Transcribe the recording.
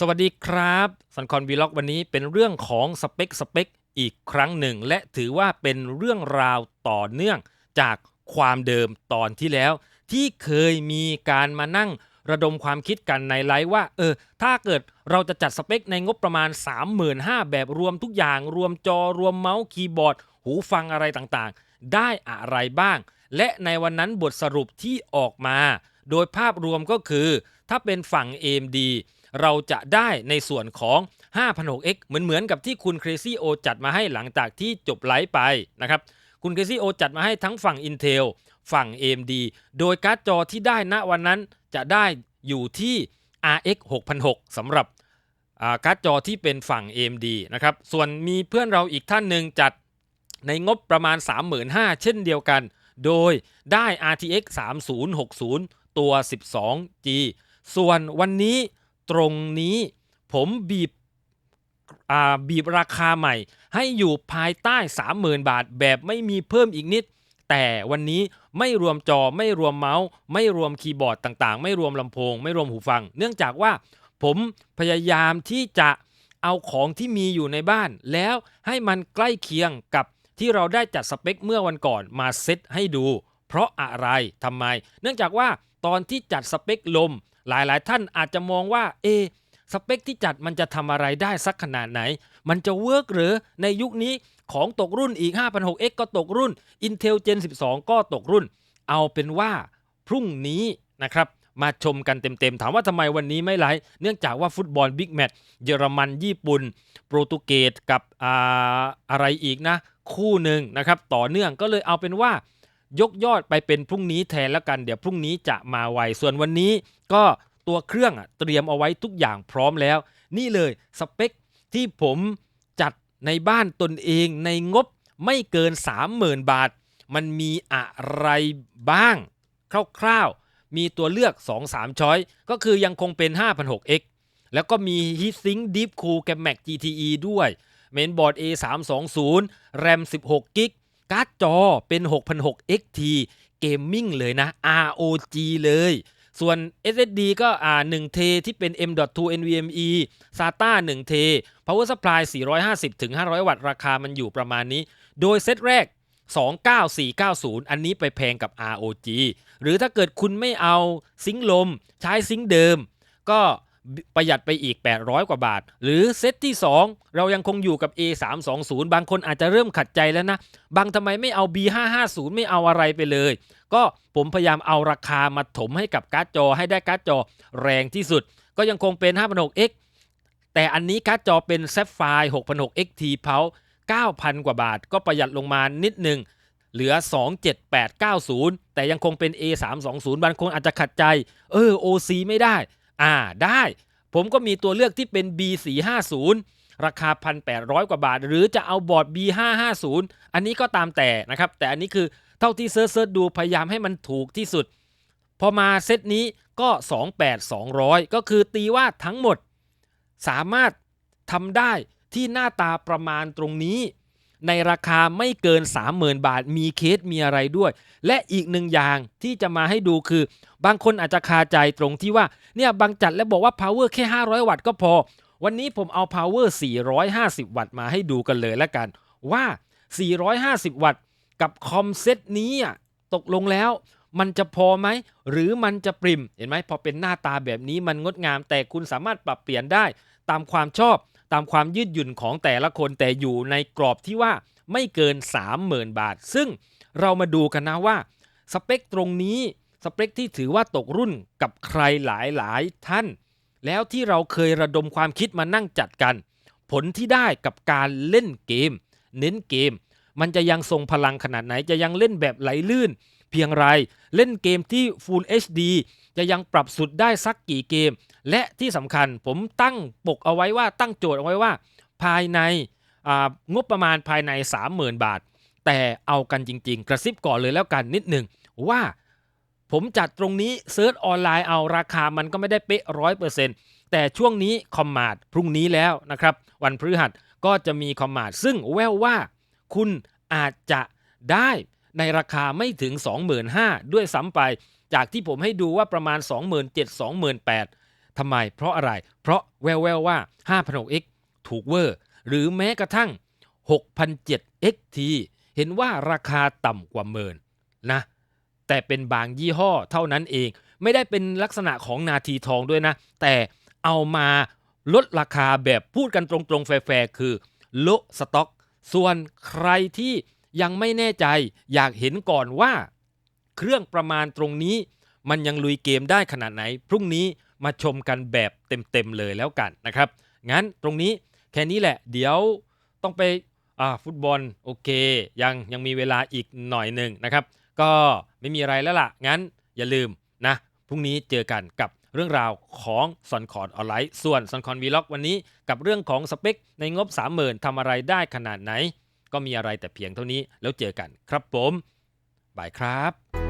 สวัสดีครับซันคอนวีล็อกวันนี้เป็นเรื่องของสเปคสเปคอีกครั้งหนึ่ง และถือว่าเป็นเรื่องราวต่อเนื่องจากความเดิมตอนที่แล้ว ที่เคยมีการมานั่งระดมความคิดกันในไลฟ์ว่า เออ ถ้าเกิดเราจะจัดสเปคในงบประมาณ 35,000 แบบรวมทุกอย่าง รวมจอรวมเมาส์คีย์บอร์ด หูฟังอะไรต่างๆ ได้อะไรบ้าง และในวันนั้นบทสรุปที่ออกมา โดยภาพรวมก็คือ ถ้าเป็นฝั่ง AMD เราจะได้ในส่วนของ 5,600X เหมือนเหมือนกับที่คุณ Crazy O จัดมาให้หลังจากที่จบไลฟ์ไปนะครับ คุณ Crazy O จัดมาให้ทั้งฝั่ง Intel ฝั่ง AMD โดยการ์ดจอที่ได้ณวันนั้นจะได้อยู่ที่ RX 6006สำหรับการ์ดจอที่เป็นฝั่ง AMD นะครับ ส่วนมีเพื่อนเราอีกท่านหนึ่งจัดในงบประมาณ 35,000 เช่นเดียวกัน โดยได้ RTX 3060 ตัว 12G ส่วนวันนี้ ตรงนี้ ผมบีบอ่าบีบราคาใหม่ ให้อยู่ภายใต้ 30,000 บาท แบบไม่มีเพิ่มอีกนิด แต่วันนี้ไม่รวมจอไม่รวมเมาส์ ไม่รวมคีย์บอร์ดต่างๆ ไม่รวมลำโพง ไม่รวมหูฟัง เนื่องจากว่าผมพยายามที่จะเอาของที่มีอยู่ในบ้าน แล้วให้มันใกล้เคียงกับที่เราได้จัดสเปคเมื่อวันก่อนมาเซตให้ดู เพราะอะไรทำไม เนื่องจากว่าตอนที่จัดสเปคลม หลายๆ ท่านอาจจะมองว่าเอสเปคที่จัดมันจะทำอะไรได้สักขนาดไหน มันจะเวิร์กหรือในยุคนี้ของตกรุ่นอีก 5,600X ก็ตกรุ่น Intel Gen 12 ก็ตกรุ่น เอาเป็นว่าพรุ่งนี้นะครับมาชมกันเต็มๆ ถามว่าทำไมวันนี้ไม่ไลฟ์เนื่องจากว่าฟุตบอลบิ๊กแมตช์เยอรมันญี่ปุ่น โปรตุเกสกับอ่าอะไรอีกนะ คู่หนึ่งนะครับ ต่อเนื่องก็เลยเอาเป็นว่ายกยอดไปเป็นพรุ่งนี้แทนแล้วกัน เดี๋ยวพรุ่งนี้จะมาไวส่วนวันนี้ ก็ตัวเครื่องอะเตรียมเอาไว้ทุกอย่างพร้อมแล้ว นี่เลยสเปคที่ผมจัดในบ้านตนเองในงบไม่เกิน 30,000 บาท มันมีอะไรบ้าง คร่าวๆ มีตัวเลือก 2-3 ช้อย ก็คือยังคงเป็น 5,600X แล้วก็มี Heatsink Deep Cool Cam Max GTE ด้วยเมนบอร์ด A320 RAM 16 g b การ์ดจอเป็น6006 XT Gaming เลยนะ ROG เลย ส่วน SSD ก็อ่า1 t ที่เป็น M.2 NVMe SATA 1 t Power Supply 450ถึง500 วัตต์ราคามันอยู่ประมาณนี้ โดยเซตแรก 29490 อันนี้ไปแพงกับ ROG หรือถ้าเกิดคุณไม่เอาซิงลม ใช้ซิงเดิม ก็ ประหยัดไปอีก 800 กว่าบาท หรือเซตที่ 2 เรายังคงอยู่กับ A320 บางคนอาจจะเริ่มขัดใจแล้วนะ บางทำไมไม่เอา B550 ไม่เอาอะไรไปเลย ก็ผมพยายามเอาราคามาถมให้กับการ์ดจอให้ได้การ์ดจอแรงที่สุด ก็ยังคงเป็น 5,600X แต่อันนี้การ์ดจอเป็น Sapphire 6,600 XT Pulse 9,000 กว่าบาท ก็ประหยัดลงมานิดหนึ่งเหลือ 27890 แต่ยังคงเป็น A320 บางคนอาจจะขัดใจ เออ OC ไม่ได้ อ่าได้ ผมก็มีตัวเลือกที่เป็น B450 ราคา 1,800 กว่าบาท หรือจะเอาบอร์ด B550 อันนี้ก็ตามแต่นะครับ แต่อันนี้คือเท่าที่เซิร์ชดูพยายามให้มันถูกที่สุด พอมาเซตนี้ก็ 28200 ก็คือตีว่าทั้งหมด สามารถทำได้ที่หน้าตาประมาณตรงนี้ ในราคาไม่เกิน 30,000 บาท มีเคสมีอะไรด้วย และอีกหนึ่งอย่างที่จะมาให้ดูคือ บางคนอาจจะคาใจตรงที่ว่าเนี่ยบางจัดแล้วบอกว่า power แค่ 500 วัตต์ก็พอ วันนี้ผมเอา power 450 วัตต์มาให้ดูกันเลยละกันว่า 450 วัตต์กับคอมเซตนี้อะตกลงแล้วมันจะพอไหม หรือมันจะปริม เห็นไหมพอเป็นหน้าตาแบบนี้มันงดงาม แต่คุณสามารถปรับเปลี่ยนได้ตามความชอบ ตามความยืดหยุ่นของแต่ละคนแต่อยู่ในกรอบที่ว่าไม่เกิน 30,000 บาท ซึ่งเรามาดูกันนะว่าสเปคตรงนี้สเปคที่ถือว่าตกรุ่นกับใครหลายๆ ท่าน แล้วที่เราเคยระดมความคิดมานั่งจัดกัน ผลที่ได้กับการเล่นเกม เน้นเกม มันจะยังทรงพลังขนาดไหนจะยังเล่นแบบไหลลื่น เพียงไร เล่นเกมที่ Full HD จะยังปรับสุดได้สักกี่เกม และที่สำคัญผมตั้งปกเอาไว้ว่าตั้งโจทย์เอาไว้ว่า ภายในงบประมาณภายใน 30,000 บาท แต่เอากันจริง ๆ กระซิบก่อนเลยแล้วกันนิดหนึ่งว่าผมจัดตรงนี้เซิร์ชออนไลน์เอาราคามันก็ไม่ได้เป๊ะร้อยเปอร์เซ็นต์แต่ช่วงนี้คอมมาดพรุ่งนี้แล้วนะครับ วันพฤหัสก็จะมีคอมมาดซึ่งแววว่า คุณอาจจะได้ ในราคาไม่ถึง 25,000 ด้วยซ้ำไป จากที่ผมให้ดูว่าประมาณ 27,000 28,000ทำไม เพราะอะไร เพราะแววๆว่า 5,006X ถูกเวอร์ หรือแม้กระทั่ง 6,007XT เห็นว่าราคาต่ำกว่าหมื่นนะ แต่เป็นบางยี่ห้อเท่านั้นเอง ไม่ได้เป็นลักษณะของนาทีทองด้วยนะ แต่เอามาลดราคาแบบพูดกันตรงๆ แฟร์ๆคือโละสต็อก ส่วนใครที่ ยังไม่แน่ใจอยากเห็นก่อนว่า เครื่องประมาณตรงนี้มันยังลุยเกมได้ขนาดไหน พรุ่งนี้มาชมกันแบบเต็มๆเลยแล้วกันนะครับ งั้นตรงนี้แค่นี้แหละ เดี๋ยวต้องไปอ่าฟุตบอลโอเค ยังยังมีเวลาอีกหน่อยหนึ่งนะครับ ก็ไม่มีอะไรแล้วล่ะ งั้นอย่าลืมนะพรุ่งนี้เจอกันกับเรื่องราวของซอนคอนออนไลน์ส่วนซอนคอนวีล็อกวันนี้กับเรื่องของสเปคในงบ 30,000ทำอะไรได้ขนาดไหน ก็มีอะไรแต่เพียงเท่านี้แล้วเจอกันครับผมบายครับ